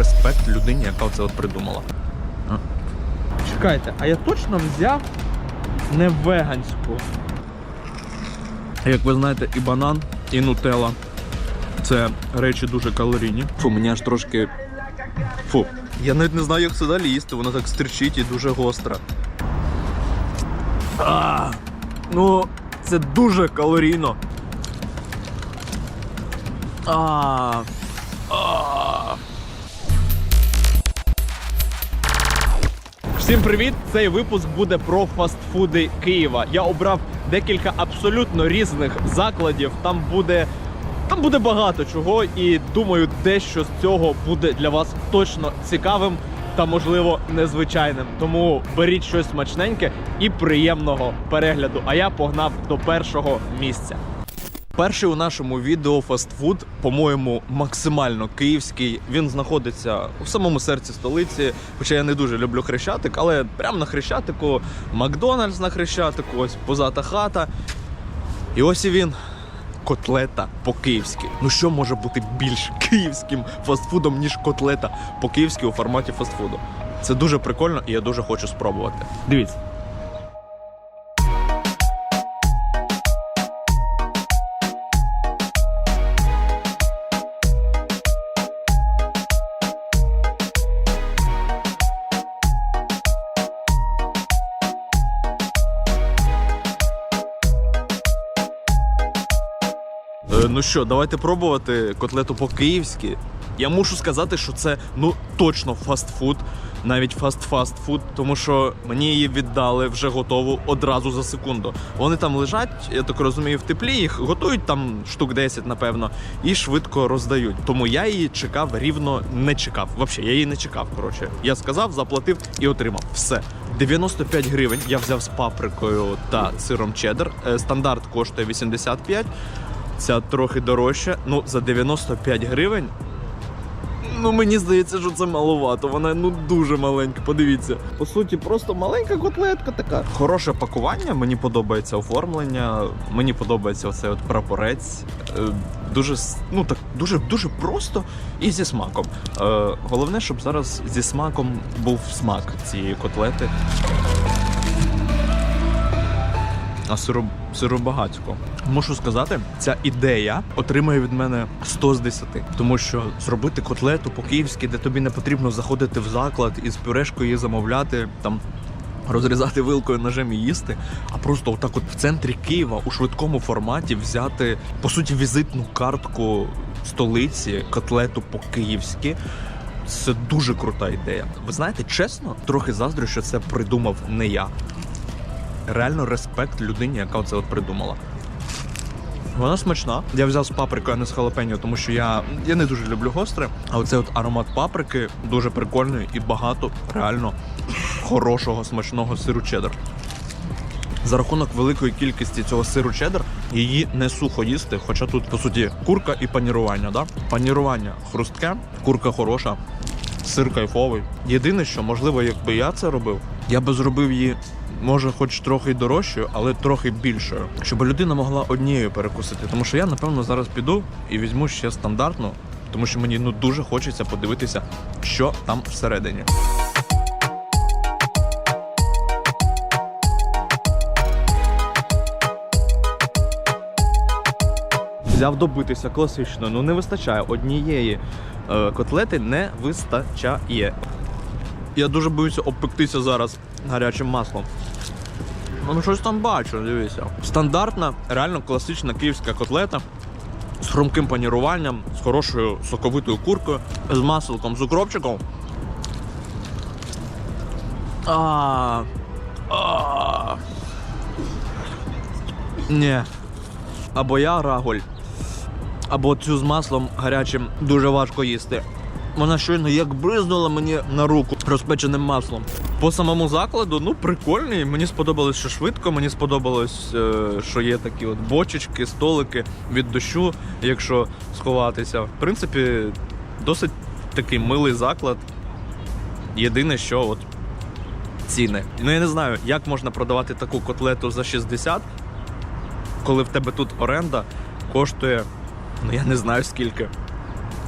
респект людині, яка це от придумала. Чекайте, а я точно взяв не веганську. Як ви знаєте, і банан, і нутелла це речі дуже калорійні. Фу, мені аж трошки. Фу. Я навіть не знаю, як це далі їсти, воно так стерчить і дуже гостре. А, ну, це дуже калорійно. А, а. Всім привіт! Цей випуск буде про фастфуди Києва. Я обрав декілька абсолютно різних закладів. Там буде. Там буде багато чого, і думаю, дещо з цього буде для вас точно цікавим та, можливо, незвичайним. Тому беріть щось смачненьке і приємного перегляду. А я погнав до першого місця. Перший у нашому відео фастфуд, по-моєму, максимально київський. Він знаходиться у самому серці столиці. Хоча я не дуже люблю хрещатик, але прямо на хрещатику Макдональдс на хрещатику, ось позата хата. І ось і він. Котлета по-київськи. Ну що може бути більш київським фастфудом, ніж котлета по-київськи у форматі фастфуду? Це дуже прикольно і я дуже хочу спробувати. Дивіться. Ну що, давайте пробувати котлету по-київськи. Я мушу сказати, що це ну точно фастфуд, навіть фаст-фастфуд, тому що мені її віддали вже готову одразу за секунду. Вони там лежать, я так розумію, в теплі їх готують там штук 10, напевно, і швидко роздають. Тому я її чекав рівно не чекав. Взагалі, я її не чекав. Коротше, я сказав, заплатив і отримав. Все. 95 гривень я взяв з паприкою та сиром чеддер. Е, Стандарт коштує 85. Ця трохи дорожча. Ну, за 95 гривень. Ну, мені здається, що це маловато. Вона ну дуже маленька. Подивіться. По суті, просто маленька котлетка така. Хороше пакування, мені подобається оформлення, мені подобається оцей от прапорець. Е, Дуже ну так дуже дуже просто і зі смаком. Е, головне, щоб зараз зі смаком був смак цієї котлети. А сиро, сиробагатько. Мушу сказати, ця ідея отримує від мене 100 з 10. Тому що зробити котлету по-київськи, де тобі не потрібно заходити в заклад і з пюрешкою її замовляти, там розрізати вилкою ножем і їсти, а просто отак от в центрі Києва у швидкому форматі взяти, по суті, візитну картку столиці, котлету по-київськи. Це дуже крута ідея. Ви знаєте, чесно, трохи заздрю, що це придумав не я реально респект людині, яка це от придумала. Вона смачна. Я взяв з паприкою, а не з халапеньо, тому що я, я не дуже люблю гостре. А оцей от аромат паприки дуже прикольний і багато реально хорошого смачного сиру чеддер. За рахунок великої кількості цього сиру чеддер її не сухо їсти, хоча тут по суті курка і панірування. Да? Панірування хрустке, курка хороша, сир кайфовий. Єдине, що можливо, якби я це робив, я би зробив її. Може, хоч трохи дорожчою, але трохи більшою, щоб людина могла однією перекусити. Тому що я, напевно, зараз піду і візьму ще стандартну, тому що мені ну дуже хочеться подивитися, що там всередині. Взяв добитися класично, ну не вистачає. Однієї е, котлети не вистачає. Я дуже боюся обпектися зараз гарячим маслом. Ну, щось там бачу, дивіться. Стандартна, реально класична київська котлета з хрумким паніруванням, з хорошою соковитою куркою, з маселком, з укропчиком. А, а. Ні. Або я раголь, або цю з маслом гарячим дуже важко їсти. Вона щойно як бризнула мені на руку розпеченим маслом. По самому закладу, ну прикольний. Мені сподобалось, що швидко. Мені сподобалось, е, що є такі от бочечки, столики від дощу, якщо сховатися. В принципі, досить такий милий заклад. Єдине, що от ціни. Ну я не знаю, як можна продавати таку котлету за 60, коли в тебе тут оренда коштує, ну я не знаю скільки.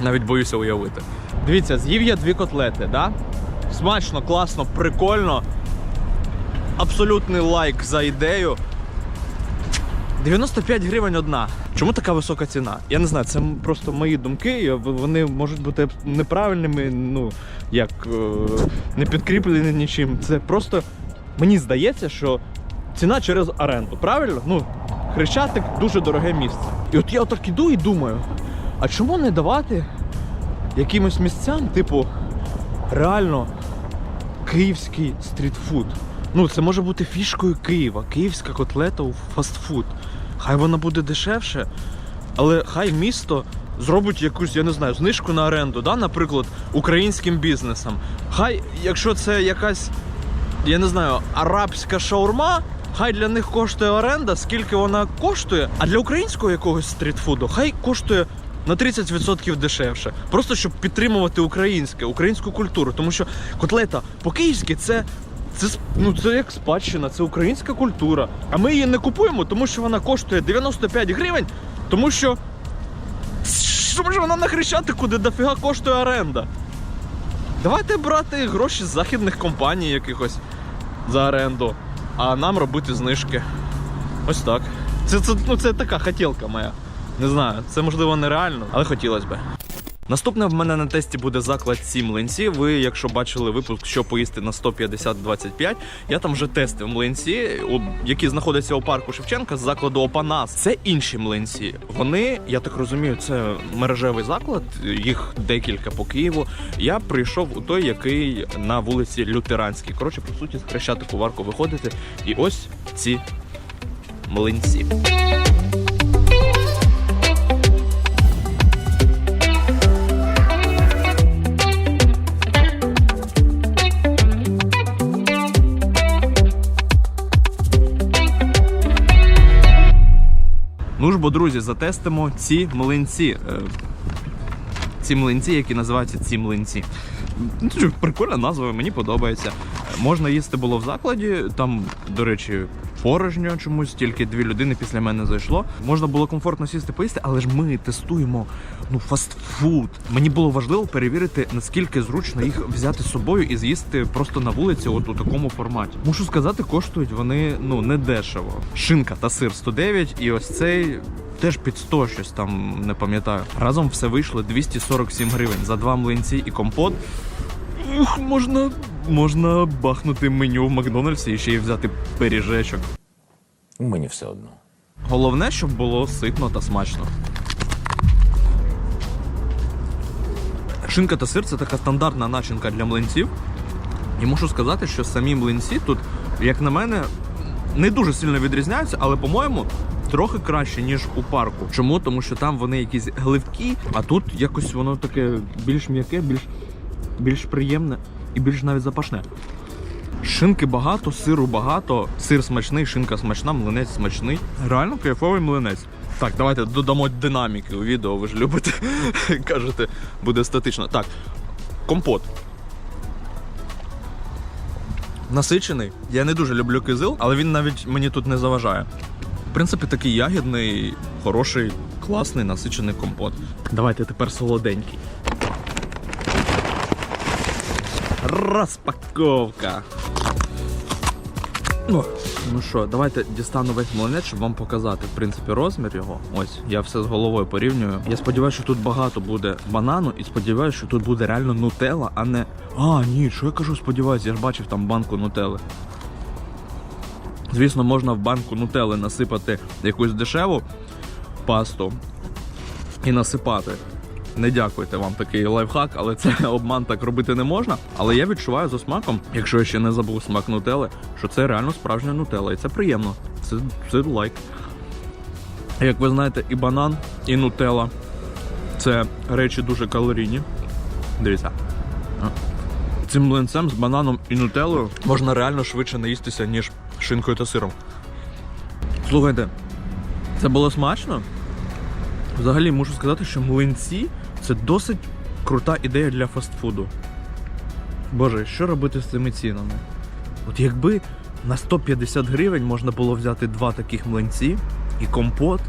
Навіть боюся уявити. Дивіться, з'їв я дві котлети, да? Смачно, класно, прикольно. Абсолютний лайк за ідею. 95 гривень одна. Чому така висока ціна? Я не знаю, це просто мої думки. Вони можуть бути неправильними, ну як е, не підкріплені нічим. Це просто мені здається, що ціна через оренду. Правильно? Ну, Хрещатик дуже дороге місце. І от я отак іду і думаю: а чому не давати якимось місцям, типу, реально київський стрітфуд. Ну, це може бути фішкою Києва. Київська котлета у фастфуд. Хай вона буде дешевше, але хай місто зробить якусь, я не знаю, знижку на оренду, да, наприклад, українським бізнесам. Хай, якщо це якась, я не знаю, арабська шаурма, хай для них коштує оренда, скільки вона коштує, а для українського якогось стрітфуду хай коштує на 30% дешевше. Просто щоб підтримувати українське, українську культуру. Тому що котлета по-київськи це. Це, ну, це як спадщина, це українська культура. А ми її не купуємо, тому що вона коштує 95 гривень, тому що. Тому що вона на хрещатику, де дофіга коштує оренда. Давайте брати гроші з західних компаній якихось за оренду, а нам робити знижки. Ось так. Це, це, ну, це така хотілка моя. Не знаю, це можливо нереально, але хотілося б. Наступне в мене на тесті буде заклад 7 млинці. Ви, якщо бачили випуск, що поїсти на 150-25, я там вже тестив млинці, які знаходяться у парку Шевченка з закладу Опанас. Це інші млинці. Вони, я так розумію, це мережевий заклад, їх декілька по Києву. Я прийшов у той, який на вулиці Лютеранській. Коротше, по суті, з Хрещатику варку виходити. І ось ці млинці. Ну бо, друзі, затестимо ці млинці. Е, Ці млинці, які називаються ці млинці. Прикольна назва, мені подобається. Е, Можна їсти було в закладі, там, до речі, порожньо чомусь, тільки дві людини після мене зайшло. Можна було комфортно сісти поїсти, але ж ми тестуємо ну, фастфуд. Мені було важливо перевірити, наскільки зручно їх взяти з собою і з'їсти просто на вулиці, от у такому форматі. Мушу сказати, коштують вони ну не дешево. Шинка та сир 109, і ось цей. Теж під 100 щось там не пам'ятаю. Разом все вийшло 247 гривень за два млинці і компот. Ух, можна, можна бахнути меню в Макдональдсі і ще й взяти пиріжечок. Мені все одно. Головне, щоб було ситно та смачно. Шинка та сир це така стандартна начинка для млинців. І мушу сказати, що самі млинці тут, як на мене, не дуже сильно відрізняються, але, по-моєму, трохи краще, ніж у парку. Чому? Тому що там вони якісь гливкі, а тут якось воно таке більш м'яке, більш, більш приємне і більш навіть запашне. Шинки багато, сиру багато, сир смачний, шинка смачна, млинець смачний. Реально кайфовий млинець. Так, давайте додамо динаміки у відео, ви ж любите. Кажете, буде статично. Так, компот. Насичений. Я не дуже люблю кизил, але він навіть мені тут не заважає. В принципі, такий ягідний, хороший, класний, насичений компот. Давайте тепер солоденький. Розпаковка. Ну, ну що, давайте дістану весь млинець, щоб вам показати, в принципі, розмір його. Ось, я все з головою порівнюю. Я сподіваюся, що тут багато буде банану, і сподіваюся, що тут буде реально нутелла, а не. А, ні, що я кажу, сподіваюся, я ж бачив там банку нутелли. Звісно, можна в банку нутелли насипати якусь дешеву пасту і насипати. Не дякуйте вам такий лайфхак, але це обман так робити не можна. Але я відчуваю за смаком, якщо я ще не забув смак нутели, що це реально справжня нутела, і це приємно. Це, це лайк. Як ви знаєте, і банан, і нутела це речі дуже калорійні. Дивіться. Цим млинцем з бананом і нутеллою можна реально швидше наїстися, ніж шинкою та сиром. Слухайте, це було смачно. Взагалі можу сказати, що млинці це досить крута ідея для фастфуду. Боже, що робити з цими цінами? От якби на 150 гривень можна було взяти два таких млинці і компот,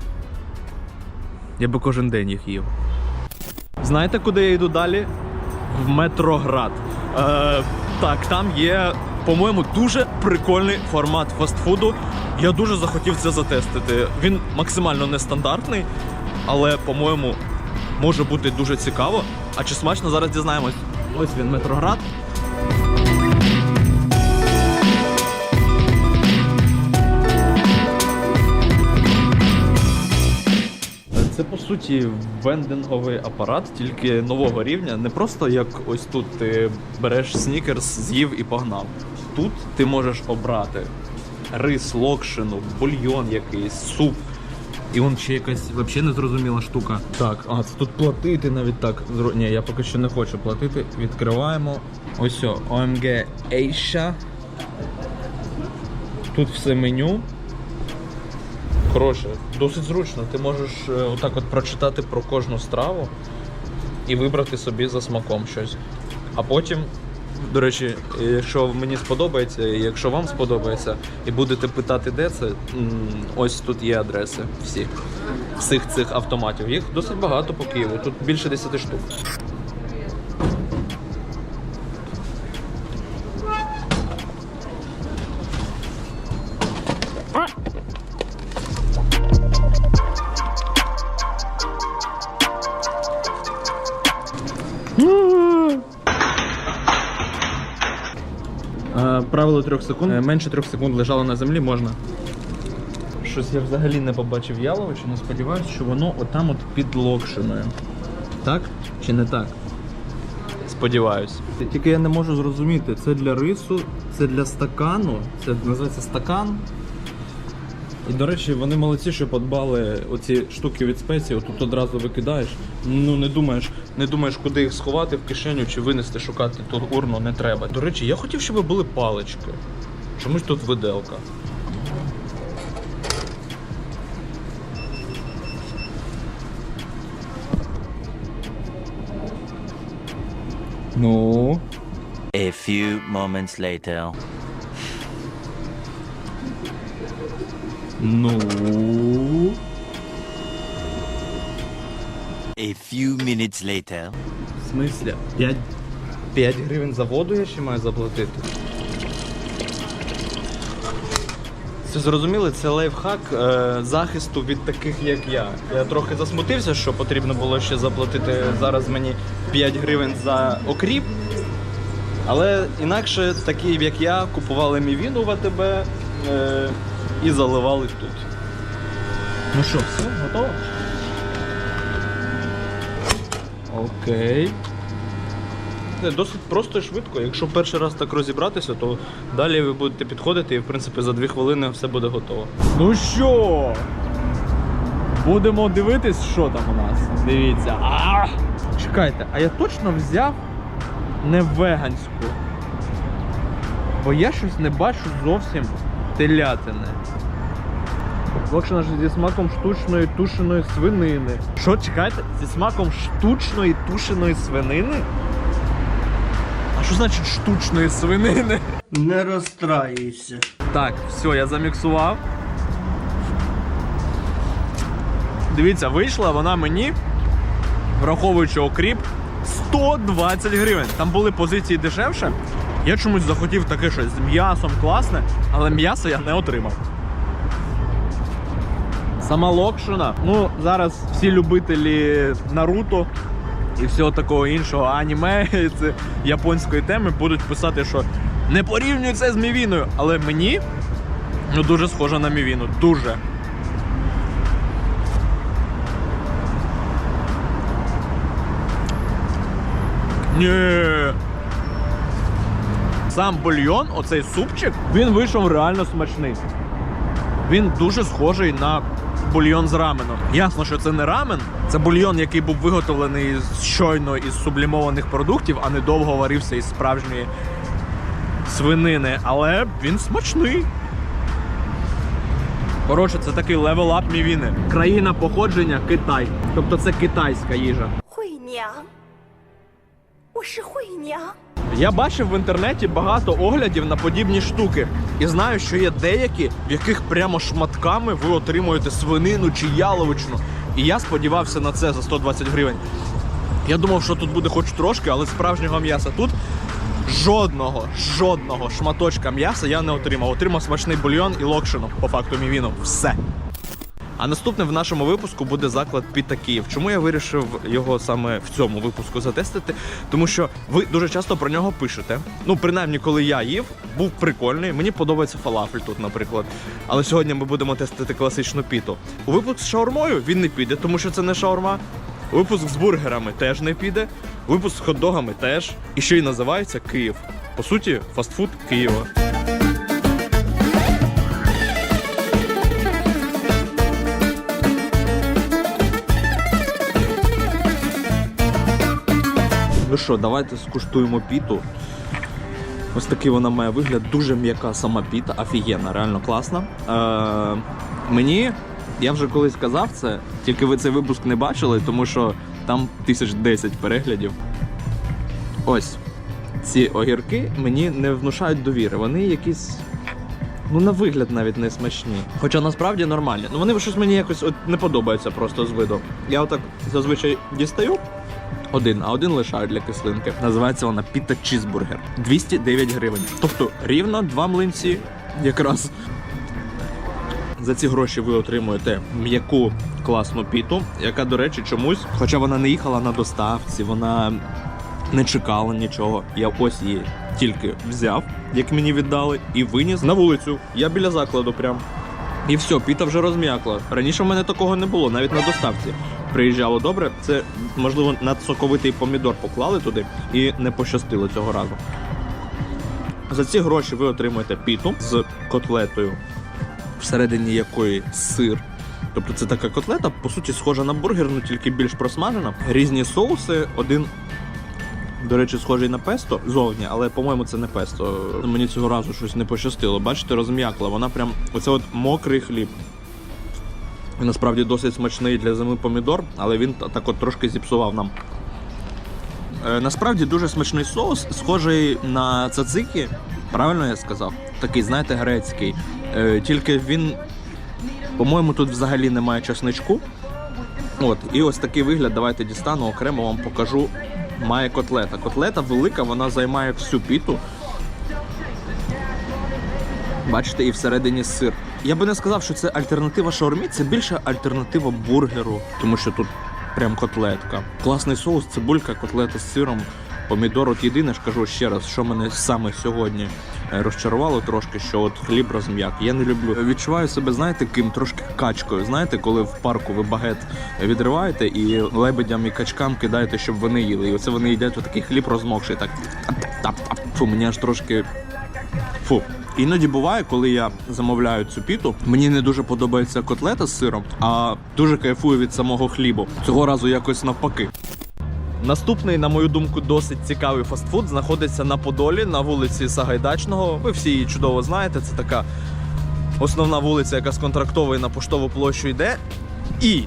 я би кожен день їх їв. Знаєте, куди я йду далі? В Метроград. Е, так, там є, по-моєму, дуже прикольний формат фастфуду. Я дуже захотів це затестити. Він максимально нестандартний, але, по-моєму, може бути дуже цікаво. А чи смачно зараз дізнаємось? Ось він, Метроград. Це по суті вендинговий апарат, тільки нового рівня. Не просто як ось тут ти береш снікерс, з'їв і погнав. Тут ти можеш обрати рис, локшину, бульйон якийсь, суп. І он ще якась взагалі незрозуміла штука. Так, а тут платити навіть так. Ні, я поки що не хочу платити. Відкриваємо. Ось о, OMG Asia. Тут все меню. Коротше, досить зручно. Ти можеш е, отак от прочитати про кожну страву і вибрати собі за смаком щось. А потім, до речі, якщо мені сподобається, якщо вам сподобається, і будете питати, де це, ось тут є адреси всі. Всіх цих автоматів. Їх досить багато по Києву. Тут більше 10 штук. Е, Правило трьох секунд. Е, Менше трьох секунд лежало на землі можна. Щось я взагалі не побачив яловичину. сподіваюся, що воно отам от під локшиною. Так чи не так? Сподіваюсь. Тільки я не можу зрозуміти, це для рису, це для стакану, це називається стакан. І, до речі, вони молодці, що подбали оці штуки від спеції, отут одразу викидаєш. Ну не думаєш, не думаєш, куди їх сховати в кишеню чи винести, шукати ту урну не треба. До речі, я хотів, щоб були палички. Чомусь тут виделка. Ну. A few moments later. Ну. A few minutes later. В смислі? 5, 5 гривень за воду я ще маю заплатити. Це зрозуміли, це лайфхак е, захисту від таких, як я. Я трохи засмутився, що потрібно було ще заплатити зараз мені 5 гривень за окріп. Але інакше такі, як я, купували мівіну в АТБ е, і заливали тут. Ну що, все, готово? Окей. Досить просто і швидко. Якщо перший раз так розібратися, то далі ви будете підходити і в принципі за дві хвилини все буде готово. Ну що? Будемо дивитись, що там у нас. Дивіться. А! Чекайте, а я точно взяв не веганську. Бо я щось не бачу зовсім телятини. Локшина ж зі смаком штучної тушеної свинини. Що чекайте? Зі смаком штучної тушеної свинини? А що значить штучної свинини? Не розстраюйся. Так, все, я заміксував. Дивіться, вийшла вона мені, враховуючи окріп, 120 гривень. Там були позиції дешевше. Я чомусь захотів таке щось з м'ясом класне, але м'ясо я не отримав. Сама локшина. Ну, зараз всі любителі Наруто і всього такого іншого аніме, це японської теми будуть писати, що не порівнюй це з мівіною. Але мені ну, дуже схоже на мівіну. Дуже. Ні. Сам бульйон, оцей супчик, він вийшов реально смачний. Він дуже схожий на бульйон з раменом. Ясно, що це не рамен, це бульйон, який був виготовлений щойно із сублімованих продуктів, а не довго варився із справжньої свинини. Але він смачний. Коротше, це такий левелап мівіни. Країна походження Китай. Тобто це китайська їжа. Хуйня. Ось хуйня. Я бачив в інтернеті багато оглядів на подібні штуки. І знаю, що є деякі, в яких прямо шматками ви отримуєте свинину чи яловичину. І я сподівався на це за 120 гривень. Я думав, що тут буде хоч трошки, але справжнього м'яса тут жодного, жодного шматочка м'яса я не отримав. Отримав смачний бульйон і локшину, по факту мівіну. Все. А наступним в нашому випуску буде заклад Піта Київ. Чому я вирішив його саме в цьому випуску затестити? Тому що ви дуже часто про нього пишете. Ну, принаймні, коли я їв, був прикольний. Мені подобається фалафель тут, наприклад. Але сьогодні ми будемо тестити класичну піту. У випуск з шаурмою він не піде, тому що це не шаурма. Випуск з бургерами теж не піде. Випуск з хот-догами теж. І ще й називається Київ. По суті, фастфуд Києва. Ну що, давайте скуштуємо піту. Ось такий вона має вигляд, дуже м'яка сама піта, офігенна, реально класна. Е, мені, я вже колись казав це, тільки ви цей випуск не бачили, тому що там тисяч десять переглядів. Ось ці огірки мені не внушають довіри. Вони якісь. Ну, на вигляд навіть не смачні. Хоча насправді нормальні. Ну вони щось мені якось от не подобаються просто з виду. Я отак зазвичай дістаю один, а один лишаю для кислинки. Називається вона піта чізбургер. 209 гривень. Тобто рівно два млинці якраз. За ці гроші ви отримуєте м'яку класну піту, яка, до речі, чомусь, хоча вона не їхала на доставці, вона не чекала нічого. Я ось її тільки взяв, як мені віддали, і виніс на вулицю. Я біля закладу прям. І все, піта вже розм'якла. Раніше в мене такого не було, навіть на доставці. Приїжджало добре. Це можливо надсоковитий помідор поклали туди і не пощастило цього разу. За ці гроші ви отримуєте піту з котлетою, всередині якої сир. Тобто це така котлета, по суті, схожа на бургерну, тільки більш просмажена. Різні соуси, один. До речі, схожий на песто зовні, але по-моєму це не песто. Мені цього разу щось не пощастило. Бачите, розм'якла. Вона прям оце от мокрий хліб. Насправді досить смачний для зими помідор, але він так от трошки зіпсував нам. Е, насправді дуже смачний соус, схожий на цацики. Правильно я сказав? Такий, знаєте, грецький. Е, тільки він, по-моєму, тут взагалі немає чесничку. От, і ось такий вигляд, давайте дістану, окремо вам покажу. Має котлета. Котлета велика, вона займає всю піту. Бачите, і всередині сир. Я би не сказав, що це альтернатива шаурмі, це більше альтернатива бургеру, тому що тут прям котлетка. Класний соус, цибулька, котлета з сиром, помідор. От єдине ж кажу ще раз, що мене саме сьогодні е, розчарувало трошки, що от хліб розм'як. Я не люблю. Відчуваю себе, знаєте, ким трошки качкою. Знаєте, коли в парку ви багет відриваєте і лебедям і качкам кидаєте, щоб вони їли. І оце вони їдять отакий хліб розмокший. Так тап-тап-тап. Фу, мені аж трошки. Фу. Іноді буває, коли я замовляю цю піту, мені не дуже подобається котлета з сиром, а дуже кайфую від самого хлібу. Цього разу якось навпаки. Наступний, на мою думку, досить цікавий фастфуд знаходиться на Подолі на вулиці Сагайдачного. Ви всі її чудово знаєте. Це така основна вулиця, яка з контрактової на поштову площу йде. І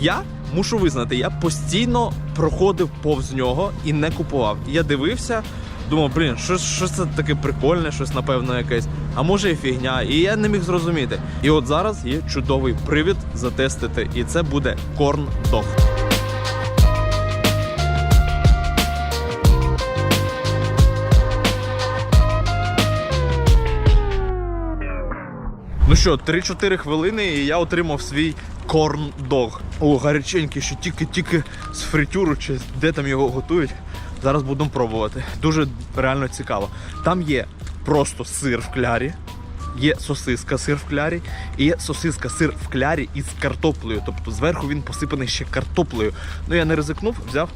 я мушу визнати, я постійно проходив повз нього і не купував. Я дивився, думав, блін, що, що це таке прикольне, щось напевно якесь, а може і фігня. І я не міг зрозуміти. І от зараз є чудовий привід затестити, і це буде корн дог. Ну що, 3-4 хвилини, і я отримав свій корн-дог. О, гаряченький, що тільки-тільки з фритюру, чи де там його готують. Зараз будемо пробувати. Дуже реально цікаво. Там є просто сир в клярі, є сосиска сир в клярі, і є сосиска сир в клярі із картоплею. Тобто зверху він посипаний ще картоплею. Ну я не ризикнув, взяв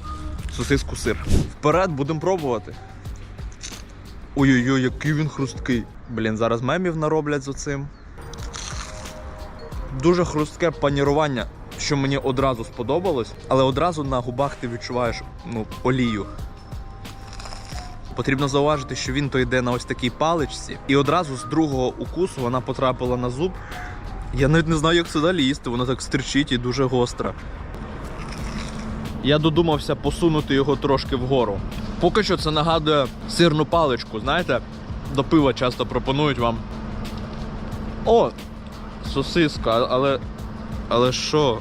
сосиску сир. Вперед будемо пробувати. Ой-ой-ой, який він хрусткий. Блін, зараз мемів нароблять з оцим. Дуже хрустке панірування, що мені одразу сподобалось, але одразу на губах ти відчуваєш ну, олію. Потрібно зауважити, що він то йде на ось такій паличці, і одразу з другого укусу вона потрапила на зуб. Я навіть не знаю, як це далі їсти, воно так стерчить і дуже гостра. Я додумався посунути його трошки вгору. Поки що це нагадує сирну паличку, знаєте, до пива часто пропонують вам. О, сосиска, але. Але що?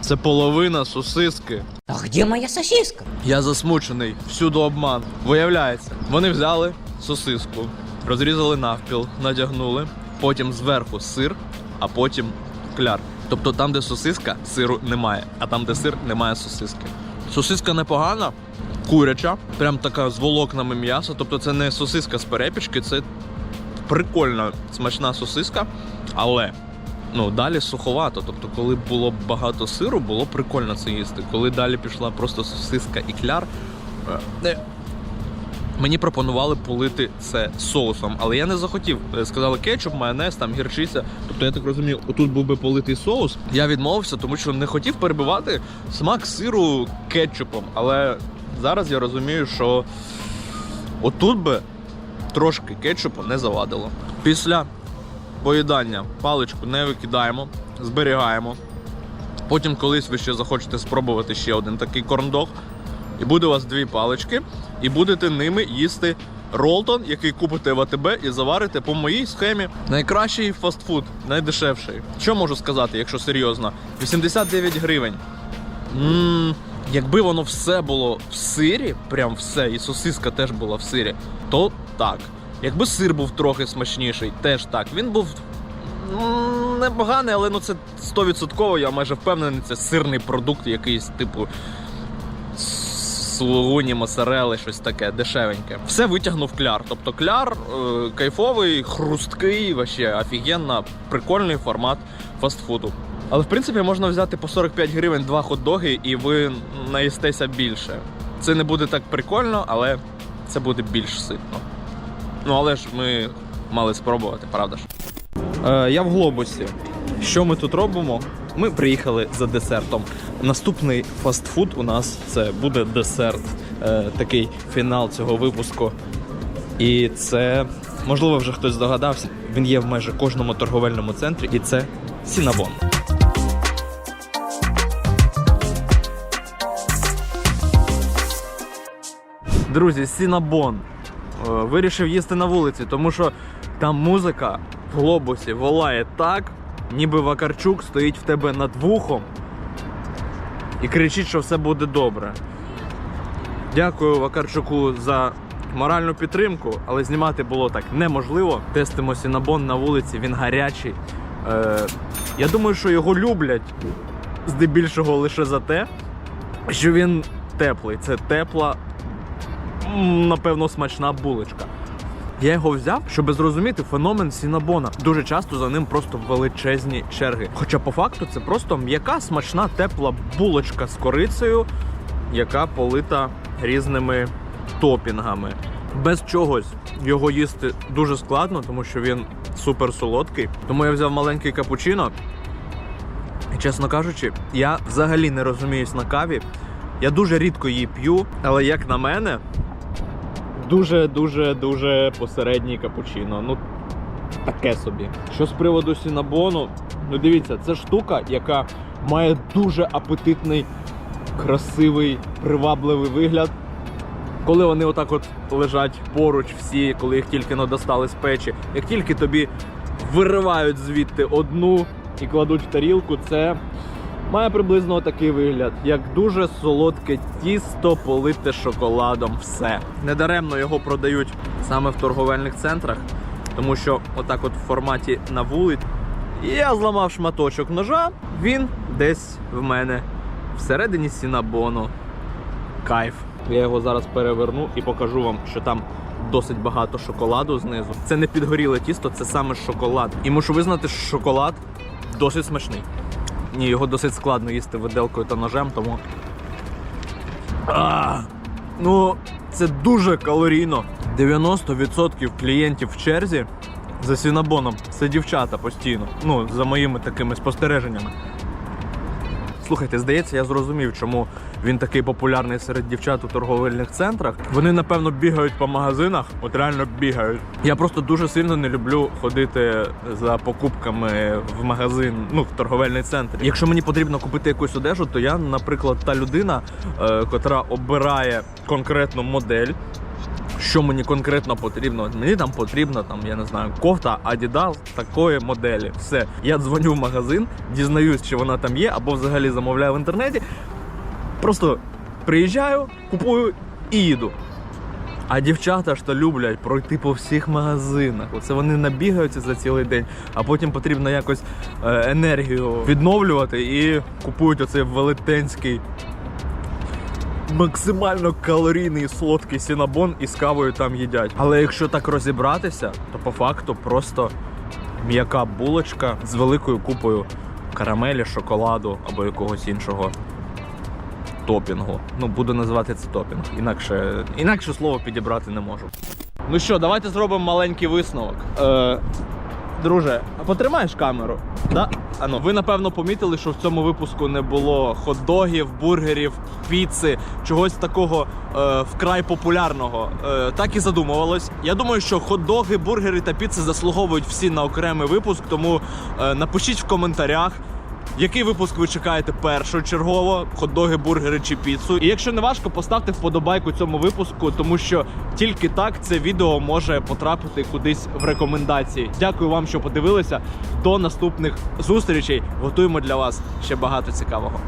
Це половина сосиски. А где моя сосиска? Я засмучений, всюди обман. Виявляється, вони взяли сосиску, розрізали навпіл, надягнули, потім зверху сир, а потім кляр. Тобто там, де сосиска, сиру немає, а там, де сир, немає сосиски. Сосиска непогана, куряча, прям така з волокнами м'яса. Тобто це не сосиска з перепічки, це прикольна смачна сосиска, але ну далі суховато. Тобто, коли було багато сиру, було прикольно це їсти. Коли далі пішла просто сосиска і кляр. е, е, Мені пропонували полити це соусом, але я не захотів. Е, Сказали кетчуп, майонез, там гірчиця. Тобто, я так розумію, отут був би политий соус. Я відмовився, тому що не хотів перебивати смак сиру кетчупом. Але зараз я розумію, що отут би трошки кетчупу не завадило. Після поїдання паличку не викидаємо, зберігаємо. Потім колись ви ще захочете спробувати ще один такий корндог. І буде у вас дві палички, і будете ними їсти ролтон, який купите в АТБ і заварите по моїй схемі. Найкращий фастфуд, найдешевший. Що можу сказати, якщо серйозно? 89 гривень. Ммм, якби воно все було в сирі, прям все, і сосиска теж була в сирі, то так. Якби сир був трохи смачніший, теж так. Він був м, непоганий, але ну це 100%, я майже впевнений, це сирний продукт, якийсь типу слугуні, моцарели, щось таке дешевеньке. Все витягнув кляр. Тобто кляр е, кайфовий, хрусткий, вообще офігенно, прикольний формат фастфуду. Але в принципі можна взяти по 45 гривень два хот-доги і ви наїстеся більше. Це не буде так прикольно, але це буде більш ситно. Ну але ж ми мали спробувати, правда ж? Е, я в глобусі. Що ми тут робимо? Ми приїхали за десертом. Наступний фастфуд у нас це буде десерт, е, такий фінал цього випуску. І це, можливо, вже хтось здогадався. Він є в майже кожному торговельному центрі, і це Сінабон. Друзі, Сінабон. Е, Вирішив їсти на вулиці, тому що там музика в глобусі волає так, ніби Вакарчук стоїть в тебе над вухом і кричить, що все буде добре. Дякую Вакарчуку за моральну підтримку, але знімати було так неможливо. Тестимо Сінабон на вулиці, він гарячий. Е, я думаю, що його люблять здебільшого лише за те, що він теплий. Це тепла, напевно, смачна булочка. Я його взяв, щоб зрозуміти феномен Сінабона. Дуже часто за ним просто величезні черги. Хоча по факту це просто м'яка, смачна, тепла булочка з корицею, яка полита різними топінгами. Без чогось його їсти дуже складно, тому що він супер солодкий. Тому я взяв маленький капучино. І, чесно кажучи, я взагалі не розуміюсь на каві. Я дуже рідко її п'ю, але як на мене, дуже дуже дуже посередній капучино. Ну таке собі. Що з приводу сінабону, ну дивіться, це штука, яка має дуже апетитний, красивий, привабливий вигляд. Коли вони отак от лежать поруч всі, коли їх тільки но достали з печі, як тільки тобі виривають звідти одну і кладуть в тарілку, це має приблизно такий вигляд, як дуже солодке тісто полите шоколадом. Все. Недаремно його продають саме в торговельних центрах, тому що отак от в форматі на вулиці. Я зламав шматочок ножа, він десь в мене всередині сінабону. Кайф. Я його зараз переверну і покажу вам, що там досить багато шоколаду знизу. Це не підгоріле тісто, це саме шоколад. І мушу визнати, що шоколад досить смачний. Ні, його досить складно їсти виделкою та ножем, тому. А, ну, це дуже калорійно. 90% клієнтів в черзі за сінабоном це дівчата постійно. Ну, за моїми такими спостереженнями. Слухайте, здається, я зрозумів, чому він такий популярний серед дівчат у торговельних центрах. Вони, напевно, бігають по магазинах, от реально бігають. Я просто дуже сильно не люблю ходити за покупками в магазин, ну в торговельний центр. Якщо мені потрібно купити якусь одежу, то я, наприклад, та людина, е, котра обирає конкретну модель. Що мені конкретно потрібно? Мені там потрібна там, я не знаю, кофта Adidas такої моделі. Все. Я дзвоню в магазин, дізнаюсь, чи вона там є, або взагалі замовляю в інтернеті. Просто приїжджаю, купую і їду. А дівчата ж то люблять пройти по всіх магазинах. Оце вони набігаються за цілий день, а потім потрібно якось е, енергію відновлювати і купують оцей велетенський максимально калорійний солодкий сінабон і з кавою там їдять. Але якщо так розібратися, то по факту просто м'яка булочка з великою купою карамелі, шоколаду або якогось іншого топінгу. Ну, буду називати це топінг. Інакше, інакше слово підібрати не можу. Ну що, давайте зробимо маленький висновок. Е, друже, а потримаєш камеру? Да? Ану, ви напевно помітили, що в цьому випуску не було хот-догів, бургерів, піци, чогось такого е, вкрай популярного. Е, так і задумувалось. Я думаю, що хот-доги, бургери та піци заслуговують всі на окремий випуск, тому е, напишіть в коментарях. Який випуск ви чекаєте першочергово? Хот-доги, бургери чи піцу? І якщо не важко, поставте вподобайку цьому випуску, тому що тільки так це відео може потрапити кудись в рекомендації. Дякую вам, що подивилися. До наступних зустрічей. Готуємо для вас ще багато цікавого.